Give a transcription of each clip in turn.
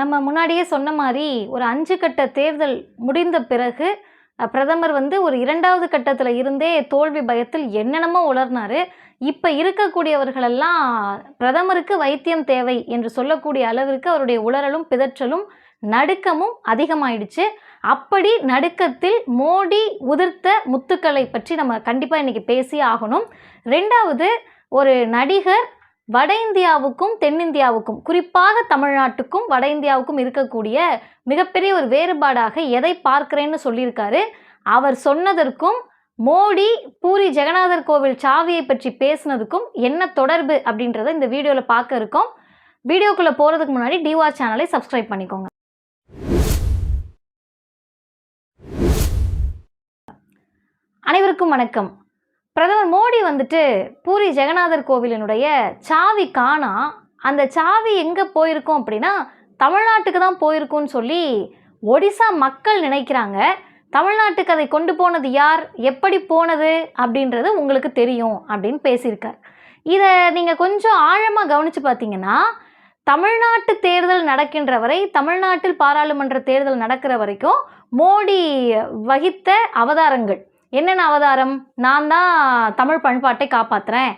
நம்ம முன்னாடியே சொன்ன மாதிரி ஒரு அஞ்சு கட்ட தேர்தல் முடிந்த பிறகு பிரதமர் வந்து ஒரு இரண்டாவது கட்டத்தில் இருந்தே தோல்வி பயத்தில் என்னென்னமோ உளர்னாரு. இப்போ இருக்கக்கூடியவர்களெல்லாம் பிரதமருக்கு வைத்தியம் தேவை என்று சொல்லக்கூடிய அளவிற்கு அவருடைய உளறலும் பிதற்றலும் நடுக்கமும் அதிகமாயிடுச்சு. அப்படி நடுக்கத்தில் மோடி உதிர்த்த முத்துக்களை பற்றி நம்ம கண்டிப்பாக இன்றைக்கி பேசி ஆகணும். ரெண்டாவது ஒரு நடிகர் வட இந்தியாவுக்கும் தென்னிந்தியாவுக்கும் குறிப்பாக தமிழ்நாட்டுக்கும் வட இந்தியாவுக்கும் இருக்கக்கூடிய மிகப்பெரிய ஒரு வேறுபாடாக எதை பார்க்கிறேன்னு சொல்லியிருக்காரு. அவர் சொன்னதற்கும் மோடி பூரி ஜெகநாதர் கோவில் சாவியை பற்றி பேசினதுக்கும் என்ன தொடர்பு அப்படின்றத இந்த வீடியோவில் பார்க்க இருக்கோம். வீடியோக்குள்ளே போகிறதுக்கு முன்னாடி டிவா சேனலை சப்ஸ்கிரைப் பண்ணிக்கோங்க. அனைவருக்கும் வணக்கம். பிரதமர் மோடி வந்துட்டு பூரி ஜெகநாதர் கோவிலினுடைய சாவி காணா அந்த சாவி எங்கே போயிருக்கும் அப்படின்னா தமிழ்நாட்டுக்கு தான் போயிருக்கும்னு சொல்லி ஒடிசா மக்கள் நினைக்கிறாங்க. தமிழ்நாட்டுக்கு அதை கொண்டு போனது யார்? எப்படி போனது? அப்படின்றது உங்களுக்கு தெரியும் அப்படின்னு பேசியிருக்கார். இதை நீங்கள் கொஞ்சம் ஆழமாக கவனித்து பார்த்தீங்கன்னா தமிழ்நாட்டு தேர்தல் நடக்கின்ற வரை தமிழ்நாட்டில் பாராளுமன்ற தேர்தல் நடக்கிற வரைக்கும் மோடி வகித்த அவதாரங்கள். என்னென்ன அவதாரம்? நான் தான் தமிழ் பண்பாட்டை காப்பாற்றுறேன்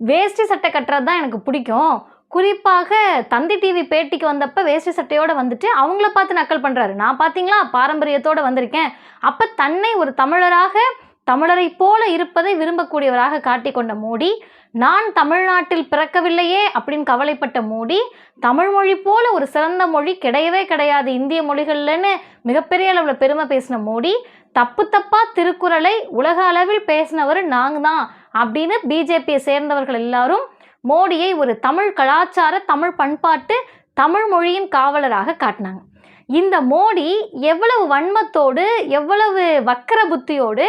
வேஷ்டி சட்டை கட்டுறது தான் எனக்கு பிடிக்கும். குறிப்பாக தந்தி டிவி பேட்டிக்கு வந்தப்ப வேஷ்டி சட்டையோடு வந்துட்டு அவங்கள பார்த்து நக்கல் பண்ணுறாரு நான் பார்த்தீங்களா? பாரம்பரியத்தோடு வந்திருக்கேன். அப்போ தன்னை ஒரு தமிழராக தமிழரை போல இருப்பதை விரும்பக்கூடியவராக காட்டிக்கொண்ட மோடி நான் தமிழ்நாட்டில் பிறக்கவில்லையே அப்படின்னு கவலைப்பட்ட மோடி தமிழ் மொழி போல ஒரு சிறந்த மொழி கிடையவே கிடையாது. இந்திய மொழிகள்லன்னு மிகப்பெரிய அளவில் பெருமை பேசின மோடி தப்பு தப்பா திருக்குறளை உலக அளவில் பேசினவர் நாங்க தான் அப்படின்னு பிஜேபியை சேர்ந்தவர்கள் எல்லாரும் மோடியை ஒரு தமிழ் கலாச்சார தமிழ் பண்பாட்டு தமிழ் மொழியின் காவலராக காட்டினாங்க. இந்த மோடி எவ்வளவு வன்மத்தோடு எவ்வளவு வக்கர புத்தியோடு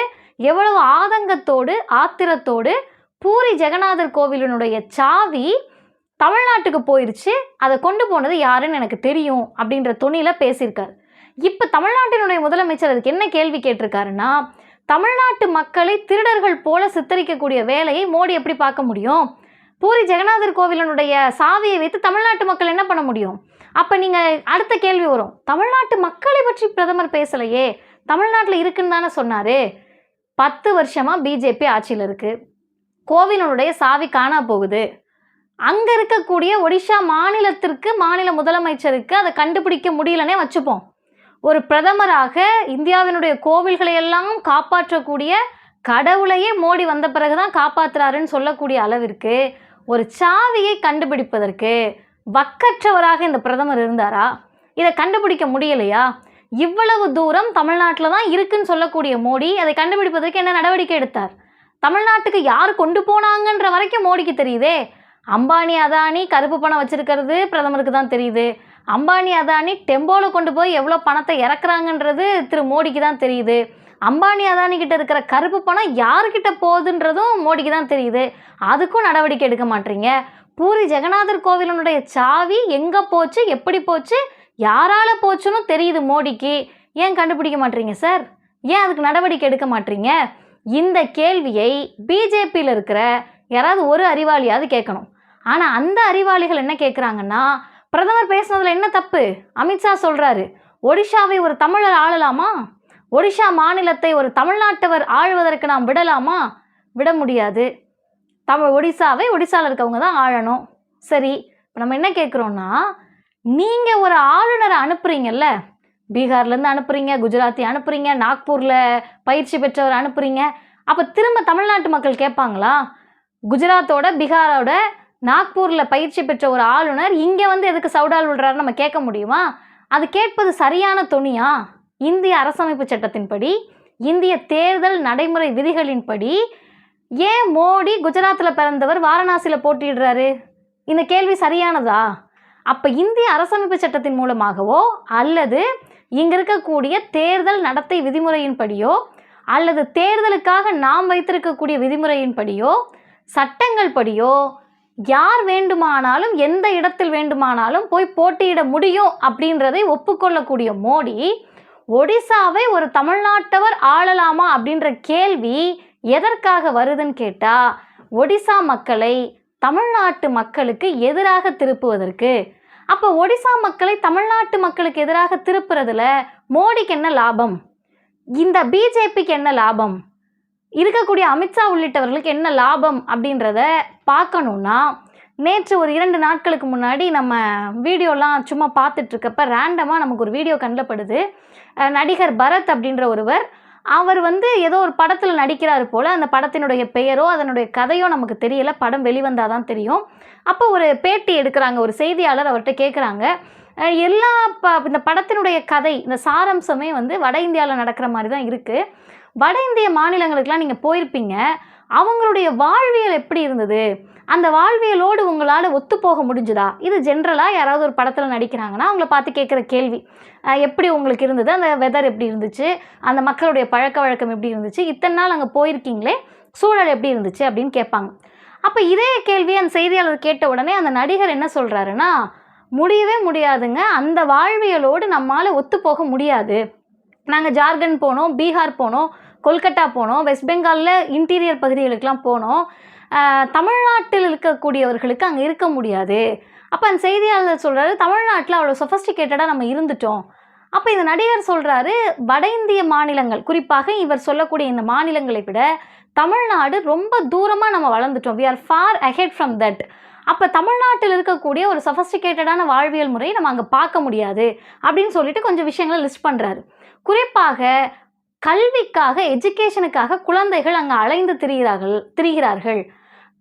எவ்வளவு ஆதங்கத்தோடு ஆத்திரத்தோடு பூரி ஜெகநாதர் கோவிலினுடைய சாவி தமிழ்நாட்டுக்கு போயிருச்சு அதை கொண்டு போனது யாருன்னு எனக்கு தெரியும் அப்படின்ற துணியில் பேசியிருக்காரு. இப்போ தமிழ்நாட்டினுடைய முதலமைச்சர் அதுக்கு என்ன கேள்வி கேட்டிருக்காருன்னா தமிழ்நாட்டு மக்களை திருடர்கள் போல சித்தரிக்கக்கூடிய வேலையை மோடி எப்படி பார்க்க முடியும்? பூரி ஜெகநாதர் கோவிலனுடைய சாவியை வைத்து தமிழ்நாட்டு மக்கள் என்ன பண்ண முடியும்? அப்போ நீங்கள் அடுத்த கேள்வி வரும். தமிழ்நாட்டு மக்களை பற்றி பிரதமர் பேசலையே தமிழ்நாட்டில் இருக்குன்னு தானே சொன்னார். பத்து வருஷமாக பிஜேபி ஆட்சியில் இருக்குது கோவிலனுடைய சாவி காணா போகுது. அங்கே இருக்கக்கூடிய ஒடிஷா மாநிலத்திற்கு மாநில முதலமைச்சருக்கு அதை கண்டுபிடிக்க முடியலனே வச்சுப்போம். ஒரு பிரதமராக இந்தியாவினுடைய கோவில்களை எல்லாம் காப்பாற்றக்கூடிய கடவுளையே மோடி வந்த பிறகுதான் காப்பாத்துறாருன்னு சொல்லக்கூடிய அளவிற்கு ஒரு சாவியை கண்டுபிடிப்பதற்கு வக்கற்றவராக இந்த பிரதமர் இருந்தாரா? இதை கண்டுபிடிக்க முடியலையா? இவ்வளவு தூரம் தமிழ்நாட்டில் தான் இருக்குன்னு சொல்லக்கூடிய மோடி அதை கண்டுபிடிப்பதற்கு என்ன நடவடிக்கை எடுத்தார்? தமிழ்நாட்டுக்கு யார் கொண்டு போனாங்கன்ற வரைக்கும் மோடிக்கு தெரியுதே. அம்பானி அதானி கருப்பு பணம் வச்சிருக்கிறது பிரதமருக்கு தான் தெரியுது. அம்பானி அதானி டெம்போவில் கொண்டு போய் எவ்வளோ பணத்தை இறக்குறாங்கன்றது திரு மோடிக்கு தான் தெரியுது. அம்பானி அதானி கிட்ட இருக்கிற கருப்பு பணம் யாருக்கிட்ட போகுதுன்றதும் மோடிக்கு தான் தெரியுது. அதுக்கும் நடவடிக்கை எடுக்க மாட்டீங்க. பூரி ஜெகநாதர் கோவிலனுடைய சாவி எங்கே போச்சு எப்படி போச்சு யாரால போச்சுன்னு தெரியுது மோடிக்கு. ஏன் கண்டுபிடிக்க மாட்டீங்க சார்? ஏன் அதுக்கு நடவடிக்கை எடுக்க மாட்டீங்க? இந்த கேள்வியை பிஜேபியில் இருக்கிற யாராவது ஒரு அறிவாளியாவது கேட்கணும். ஆனால் அந்த அறிவாளிகள் என்ன கேட்குறாங்கன்னா பிரதமர் பேசுனதுல என்ன தப்பு? அமித்ஷா சொல்றாரு ஒடிஷாவை ஒரு தமிழர் ஆளலாமா? ஒடிஷா மாநிலத்தை ஒரு தமிழ்நாட்டவர் ஆழ்வதற்கு நாம் விடலாமா? விட முடியாது. தமிழ் ஒடிசாவை ஒடிசாவில் இருக்கவங்க தான் ஆளணும். சரி இப்போ நம்ம என்ன கேட்குறோன்னா நீங்கள் ஒரு ஆளுநரை அனுப்புறீங்கல்ல பீகார்லேருந்து அனுப்புறீங்க குஜராத்தி அனுப்புறீங்க நாக்பூரில் பயிற்சி பெற்றவர் அனுப்புறீங்க அப்போ திரும்ப தமிழ்நாட்டு மக்கள் கேட்பாங்களா? குஜராத்தோட பீகாரோட நாக்பூரில் பயிற்சி பெற்ற ஒரு ஆளுநர் இங்கே வந்து எதுக்கு சவுடால் விடுறாரு நம்ம கேட்க முடியுமா? அது கேட்பது சரியான துணியா இந்திய அரசமைப்பு சட்டத்தின்படி இந்திய தேர்தல் நடைமுறை விதிகளின்படி ஏன் மோடி குஜராத்தில் பிறந்தவர் வாரணாசியில் போட்டியிடுறாரு? இந்த கேள்வி சரியானதா? அப்போ இந்திய அரசமைப்பு சட்டத்தின் மூலமாகவோ அல்லது இங்கே இருக்கக்கூடிய தேர்தல் நடத்தை விதிமுறையின்படியோ அல்லது தேர்தலுக்காக நாம் வைத்திருக்கக்கூடிய விதிமுறையின்படியோ சட்டங்கள் படியோ யார் வேண்டுமானாலும் எந்த இடத்தில் வேண்டுமானாலும் போய் போட்டியிட முடியும் அப்படின்றதை ஒப்புக்கொள்ளக்கூடிய மோடி ஒடிசாவை ஒரு தமிழ்நாட்டவர் ஆளலாமா அப்படின்ற கேள்வி எதற்காக வருதுன்னு கேட்டால் ஒடிசா மக்களை தமிழ்நாட்டு மக்களுக்கு எதிராக திருப்புவதற்கு. அப்போ ஒடிசா மக்களை தமிழ்நாட்டு மக்களுக்கு எதிராக திருப்புறதுல மோடிக்கு என்ன லாபம்? இந்த பிஜேபிக்கு என்ன லாபம்? இருக்கக்கூடிய அமித்ஷா உள்ளிட்டவர்களுக்கு என்ன லாபம் அப்படின்றத பார்க்கணுன்னா நேற்று ஒரு இரண்டு நாட்களுக்கு முன்னாடி நம்ம வீடியோலாம் சும்மா பார்த்துட்ருக்கப்ப ரேண்டமாக நமக்கு ஒரு வீடியோ கண்டப்படுது நடிகர் பரத் அப்படின்ற ஒருவர் அவர் வந்து ஏதோ ஒரு படத்தில் நடிக்கிறாரு போல் அந்த படத்தினுடைய பெயரோ அதனுடைய கதையோ நமக்கு தெரியல. படம் வெளிவந்தால் தான் தெரியும். அப்போ ஒரு பேட்டி எடுக்கிறாங்க. ஒரு செய்தியாளர் அவர்கிட்ட கேட்குறாங்க எல்லா ப இந்த படத்தினுடைய கதை இந்த சாரம்சமே வந்து வட இந்தியாவில் நடக்கிற மாதிரி தான் இருக்குது வட இந்திய மாநிலங்களுக்கெல்லாம் நீங்கள் போயிருப்பீங்க. அவங்களுடைய வாழ்வியல் எப்படி இருந்தது? அந்த வாழ்வியலோடு உங்களால் ஒத்து போக முடிஞ்சுதா? இது ஜென்ரலாக யாராவது ஒரு படத்தில் நடிக்கிறாங்கன்னா அவங்கள பார்த்து கேட்குற கேள்வி. எப்படி உங்களுக்கு இருந்தது? அந்த வெதர் எப்படி இருந்துச்சு? அந்த மக்களுடைய பழக்க வழக்கம் எப்படி இருந்துச்சு? இத்தனை நாள் அங்கே போயிருக்கீங்களே சூழல் எப்படி இருந்துச்சு அப்படின்னு கேட்பாங்க. அப்போ இதே கேள்வி அந்த செய்தியாளர் கேட்ட உடனே அந்த நடிகர் என்ன சொல்கிறாருன்னா முடியவே முடியாதுங்க. அந்த வாழ்வியலோடு நம்மால் ஒத்து போக முடியாது. நாங்கள் ஜார்க்கண்ட் போனோம் பீகார் போனோம் கொல்கட்டா போனோம் வெஸ்ட் பெங்காலில் இன்டீரியர் பகுதிகளுக்கெலாம் போனோம். தமிழ்நாட்டில் இருக்கக்கூடியவர்களுக்கு அங்கே இருக்க முடியாது. அப்போ அந்த செய்தியாளர் சொல்கிறாரு தமிழ்நாட்டில் அவ்வளோ சொஃபஸ்டிகேட்டடாக நம்ம இருந்துட்டோம். அப்போ இந்த நடிகர் சொல்கிறாரு வட இந்திய மாநிலங்கள் குறிப்பாக இவர் சொல்லக்கூடிய இந்த மாநிலங்களை விட தமிழ்நாடு ரொம்ப தூரமாக நம்ம வளர்ந்துட்டோம். We are far ahead from that அப்போ தமிழ்நாட்டில் இருக்கக்கூடிய ஒரு சஃபஸ்டிகேட்டடான வாழ்வியல் முறையை நம்ம அங்கே பார்க்க முடியாது அப்படின்னு சொல்லிட்டு கொஞ்சம் விஷயங்களை லிஸ்ட் பண்ணுறாரு குறிப்பாக கல்விக்காக எஜுகேஷனுக்காக குழந்தைகள் அங்கே அலைந்து திரிகிறார்கள் திரிகிறார்கள்.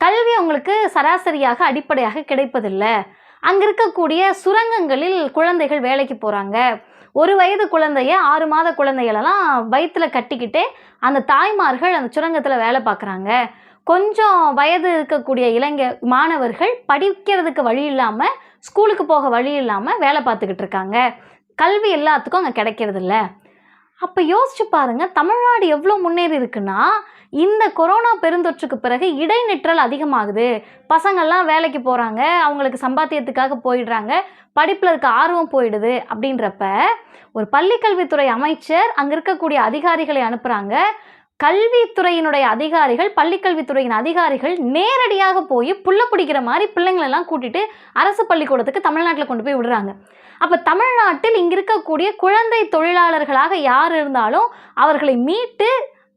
கல்வி அவங்களுக்கு சராசரியாக அடிப்படையாக கிடைப்பதில்லை. அங்கே இருக்கக்கூடிய சுரங்கங்களில் குழந்தைகள் வேலைக்கு போகிறாங்க ஒரு வயது குழந்தைய ஆறு மாத குழந்தைகளெல்லாம் வயிற்றில் கட்டிக்கிட்டே அந்த தாய்மார்கள் அந்த சுரங்கத்தில் வேலை பார்க்குறாங்க. கொஞ்சம் வயது இருக்கக்கூடிய இளைஞ மாணவர்கள் படிக்கிறதுக்கு வழி இல்லாமல் ஸ்கூலுக்கு போக வழி இல்லாமல் வேலை பார்த்துக்கிட்டு இருக்காங்க. கல்வி எல்லாத்துக்கும் அங்கே கிடைக்கிறதில்ல அப்போ யோசிச்சு பாருங்கள் தமிழ்நாடு எவ்வளோ முன்னேறி இருக்குன்னா இந்த கொரோனா பெருந்தொற்றுக்கு பிறகு இடைநிற்றல் அதிகமாகுது. பசங்கள்லாம் வேலைக்கு போகிறாங்க அவங்களுக்கு சம்பாத்தியத்துக்காக போயிடுறாங்க படிப்பில் இருக்க ஆர்வம் போயிடுது அப்படின்றப்ப ஒரு பள்ளிக்கல்வித்துறை அமைச்சர் அங்கே இருக்கக்கூடிய அதிகாரிகளை அனுப்புகிறாங்க கல்வித்துறையினுடைய அதிகாரிகள் பள்ளிக்கல்வித்துறையின் அதிகாரிகள் நேரடியாக போய் புள்ள பிடிக்கிற மாதிரி பிள்ளைங்களெல்லாம் கூட்டிட்டு அரசு பள்ளிக்கூடத்துக்கு தமிழ்நாட்டில் கொண்டு போய் விடுறாங்க. அப்போ தமிழ்நாட்டில் இங்கே இருக்கக்கூடிய குழந்தை தொழிலாளர்களாக யார் இருந்தாலும் அவர்களை மீட்டு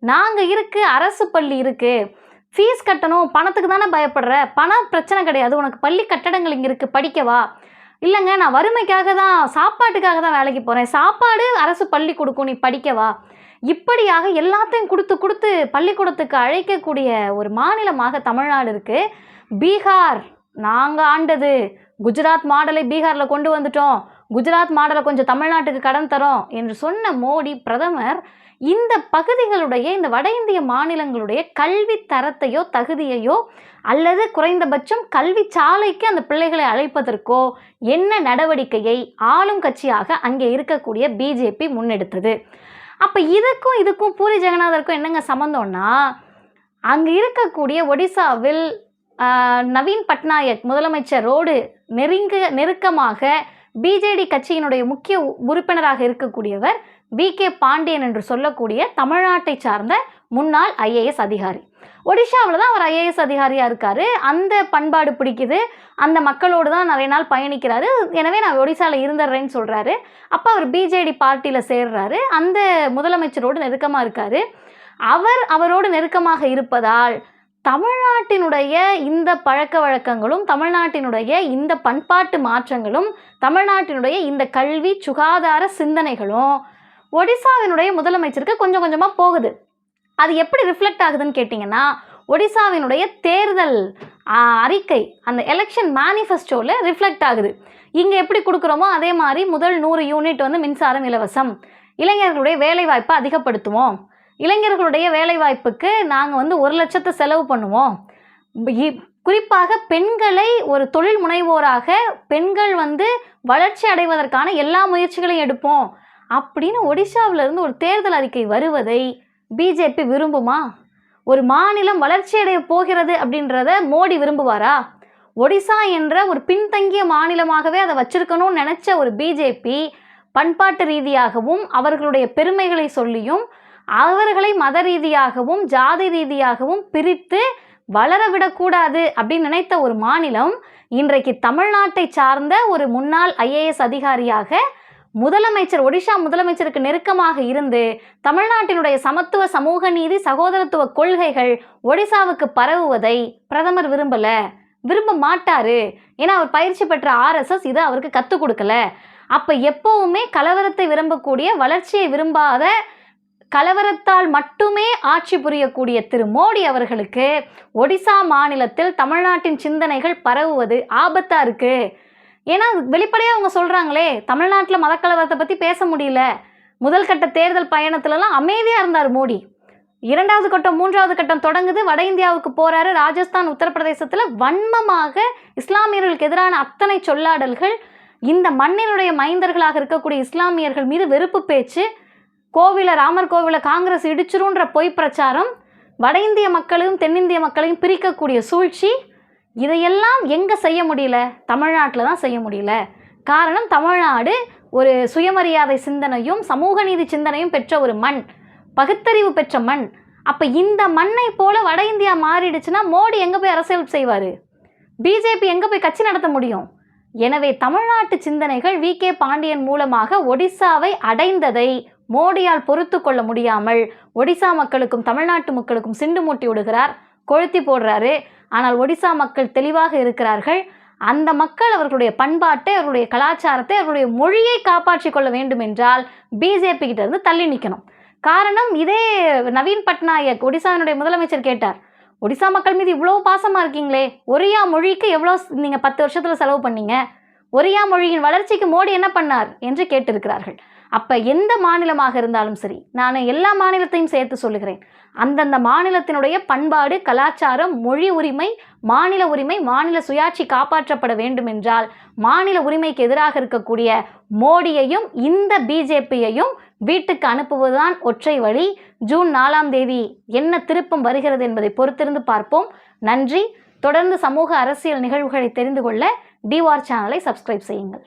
நாங்கள் இருக்குது அரசு பள்ளி இருக்குது ஃபீஸ் கட்டணும் பணத்துக்கு தானே பயப்படுற? பண பிரச்சனை கிடையாது. உனக்கு பள்ளி கட்டடங்கள் இங்கே இருக்குது படிக்கவா இல்லைங்க நான் வறுமைக்காக தான் சாப்பாட்டுக்காக தான் வேலைக்கு போகிறேன் சாப்பாடு அரசு பள்ளி கொடுக்கும் நீ படிக்கவா இப்படியாக எல்லாத்தையும் கொடுத்து கொடுத்து பள்ளிக்கூடத்துக்கு அழைக்கக்கூடிய ஒரு மாநிலமாக தமிழ்நாடு இருக்குது பீகார் நாங்கள் ஆண்டது. குஜராத் மாடலை பீகாரில் கொண்டு வந்துட்டோம். குஜராத் மாடலை கொஞ்சம் தமிழ்நாட்டுக்கு கடன் தரோம் என்று சொன்ன மோடி பிரதமர் இந்த பகுதிகளுடைய இந்த வட இந்திய மாநிலங்களுடைய கல்வி தரத்தையோ தகுதியையோ அல்லது குறைந்தபட்சம் கல்வி சாலைக்கு அந்த பிள்ளைகளை அழைப்பதற்கோ என்ன நடவடிக்கையை ஆளும் கட்சியாக அங்கே இருக்கக்கூடிய பிஜேபி முன்னெடுத்தது. அப்போ இதுக்கும் இதுக்கும் பூரி ஜெகநாதருக்கும் என்னங்க சம்மந்தம்னா அங்கே இருக்கக்கூடிய ஒடிசாவில் நவீன் பட்நாயக் முதலமைச்சர் ரோடு நெருங்க நெருக்கமாக பிஜேடி கட்சியினுடைய முக்கிய உ- உறுப்பினராக இருக்கக்கூடியவர் வி கே பாண்டியன் என்று சொல்லக்கூடிய தமிழ்நாட்டை சார்ந்த முன்னாள் ஐஏஎஸ் அதிகாரி. ஒடிஷாவில் தான் அவர் ஐஏஎஸ் அதிகாரியாக இருக்கார். அந்த பண்பாடு பிடிக்குது. அந்த மக்களோடு தான் நிறைய நாள் பயணிக்கிறாரு. எனவே நான் ஒடிசாவில் இருந்துடுறேன்னு சொல்கிறாரு அப்போ அவர் பிஜேடி பார்ட்டியில் சேர்றாரு. அந்த முதலமைச்சரோடு நெருக்கமாக இருக்கார். அவர் அவரோடு நெருக்கமாக இருப்பதால் தமிழ்நாட்டினுடைய இந்த பழக்க வழக்கங்களும் தமிழ்நாட்டினுடைய இந்த பண்பாட்டு மாற்றங்களும் தமிழ்நாட்டினுடைய இந்த கல்வி சுகாதார சிந்தனைகளும் ஒடிசாவினுடைய முதலமைச்சருக்கு கொஞ்சம் கொஞ்சமாக போகுது. அது எப்படி ரிஃப்ளெக்ட் ஆகுதுன்னு கேட்டிங்கன்னா ஒடிசாவினுடைய தேர்தல் அறிக்கை அந்த எலெக்ஷன் மேனிஃபெஸ்டோவில் ரிஃப்ளெக்ட் ஆகுது. இங்கே எப்படி கொடுக்குறோமோ அதே மாதிரி முதல் நூறு யூனிட் வந்து மின்சாரம் இலவசம். இளைஞர்களுடைய வேலைவாய்ப்பை அதிகப்படுத்துவோம். இளைஞர்களுடைய வேலைவாய்ப்புக்கு நாங்கள் வந்து ஒரு லட்சத்தை செலவு பண்ணுவோம். இ- குறிப்பாக பெண்களை ஒரு தொழில் முனைவோராக பெண்கள் வந்து வளர்ச்சி அடைவதற்கான எல்லா முயற்சிகளையும் எடுப்போம். அப்படின்னு ஒடிசாவிலிருந்து ஒரு தேர்தல் அறிக்கை வருவதை பிஜேபி விரும்புமா? ஒரு மாநிலம் வளர்ச்சியடைய போகிறது அப்படின்றத மோடி விரும்புவாரா? ஒடிசா என்ற ஒரு பின்தங்கிய மாநிலமாகவே அதை வச்சிருக்கணும்னு நினச்ச ஒரு பிஜேபி பண்பாட்டு ரீதியாகவும் அவர்களுடைய பெருமைகளை சொல்லியும் அவர்களை மத ரீதியாகவும் ஜாதி ரீதியாகவும் பிரித்து வளர விடக்கூடாது அப்படின்னு நினைத்த ஒரு மாநிலம் இன்றைக்கு தமிழ்நாட்டை சார்ந்த ஒரு முன்னாள் ஐஏஎஸ் அதிகாரியாக முதலமைச்சர் ஒடிஷா முதலமைச்சருக்கு நெருக்கமாக இருந்து தமிழ்நாட்டினுடைய சமத்துவ சமூக நீதி சகோதரத்துவ கொள்கைகள் ஒடிசாவுக்கு பரவுவதை பிரதமர் விரும்பல. விரும்ப மாட்டாரு. ஏன்னா அவர் பயிற்சி பெற்ற ஆர்எஸ்எஸ் இதை அவருக்கு கற்றுக் கொடுக்கல. அப்போ எப்பவுமே கலவரத்தை விரும்பக்கூடிய வளர்ச்சியை விரும்பாத கலவரத்தால் மட்டுமே ஆட்சி புரியக்கூடிய திரு மோடி அவர்களுக்கு ஒடிசா மாநிலத்தில் தமிழ்நாட்டின் சிந்தனைகள் பரவுவது ஆபத்தா இருக்கு. ஏன்னா வெளிப்படையாக அவங்க சொல்கிறாங்களே தமிழ்நாட்டில் மதக்கலவரத்தை பற்றி பேச முடியல. முதல் கட்ட தேர்தல் பயணத்துலலாம் அமைதியாக இருந்தார் மோடி. இரண்டாவது கட்டம் மூன்றாவது கட்டம் தொடங்குது. வட இந்தியாவுக்கு போகிறாரு ராஜஸ்தான் உத்தரப்பிரதேசத்தில் வன்மமாக இஸ்லாமியர்களுக்கு எதிரான அத்தனை சொல்லாடல்கள். இந்த மண்ணினுடைய மைந்தர்களாக இருக்கக்கூடிய இஸ்லாமியர்கள் மீது வெறுப்பு பேச்சு. கோவிலை ராமர் கோவிலை காங்கிரஸ் இடிச்சிருன்ற பொய் பிரச்சாரம். வட இந்திய மக்களையும் தென்னிந்திய மக்களையும் பிரிக்கக்கூடிய சூழ்ச்சி. இதையெல்லாம் எங்கே செய்ய முடியல? தமிழ்நாட்டில் தான் செய்ய முடியல. காரணம் தமிழ்நாடு ஒரு சுயமரியாதை சிந்தனையும் சமூக நீதி சிந்தனையும் பெற்ற ஒரு மண். பகுத்தறிவு பெற்ற மண். அப்போ இந்த மண்ணை போல வட இந்தியா மாறிடுச்சுன்னா மோடி எங்கே போய் அரசியல் செய்வார்? பிஜேபி எங்கே போய் கட்சி நடத்த முடியும்? எனவே தமிழ்நாட்டு சிந்தனைகள் வி. கே. பாண்டியன் மூலமாக ஒடிசாவை அடைந்ததை மோடியால் பொறுத்து கொள்ள முடியாமல் ஒடிசா மக்களுக்கும் தமிழ்நாட்டு மக்களுக்கும் சிண்டு மூட்டி விடுகிறார் கொளுத்தி போடுறாரு. ஆனால் ஒடிசா மக்கள் தெளிவாக இருக்கிறார்கள். அந்த மக்கள் அவர்களுடைய பண்பாட்டை அவர்களுடைய கலாச்சாரத்தை அவர்களுடைய மொழியை காப்பாற்றிக் கொள்ள வேண்டும் என்றால் பிஜேபி கிட்ட இருந்து தள்ளி நிற்கணும் காரணம் இதே நவீன் பட்நாயக் ஒடிசாவினுடைய முதலமைச்சர் கேட்டார். ஒடிசா மக்கள் மீது இவ்வளோ பாசமாக இருக்கீங்களே ஒரியா மொழிக்கு எவ்வளோ நீங்கள் பத்து வருஷத்தில் செலவு பண்ணீங்க? ஒரியா மொழியின் வளர்ச்சிக்கு மோடி என்ன பண்ணார்? என்று கேட்டிருக்கிறார்கள். அப்போ எந்த மாநிலமாக இருந்தாலும் சரி நான் எல்லா மாநிலத்தையும் சேர்த்து சொல்லுகிறேன். அந்தந்த மாநிலத்தினுடைய பண்பாடு கலாச்சாரம் மொழி உரிமை மாநில உரிமை மாநில சுயாட்சி காப்பாற்றப்பட வேண்டும் என்றால் மாநில உரிமைக்கு எதிராக இருக்கக்கூடிய மோடியையும் இந்த பிஜேபியையும் வீட்டுக்கு அனுப்புவதுதான் ஒற்றை வழி. ஜூன் நாலாம் தேதி என்ன திருப்பம் வருகிறது என்பதை பொறுத்திருந்து பார்ப்போம். நன்றி. தொடர்ந்து சமூக அரசியல் நிகழ்வுகளை தெரிந்து கொள்ள டிவார் சேனலை சப்ஸ்கிரைப் செய்யுங்கள்.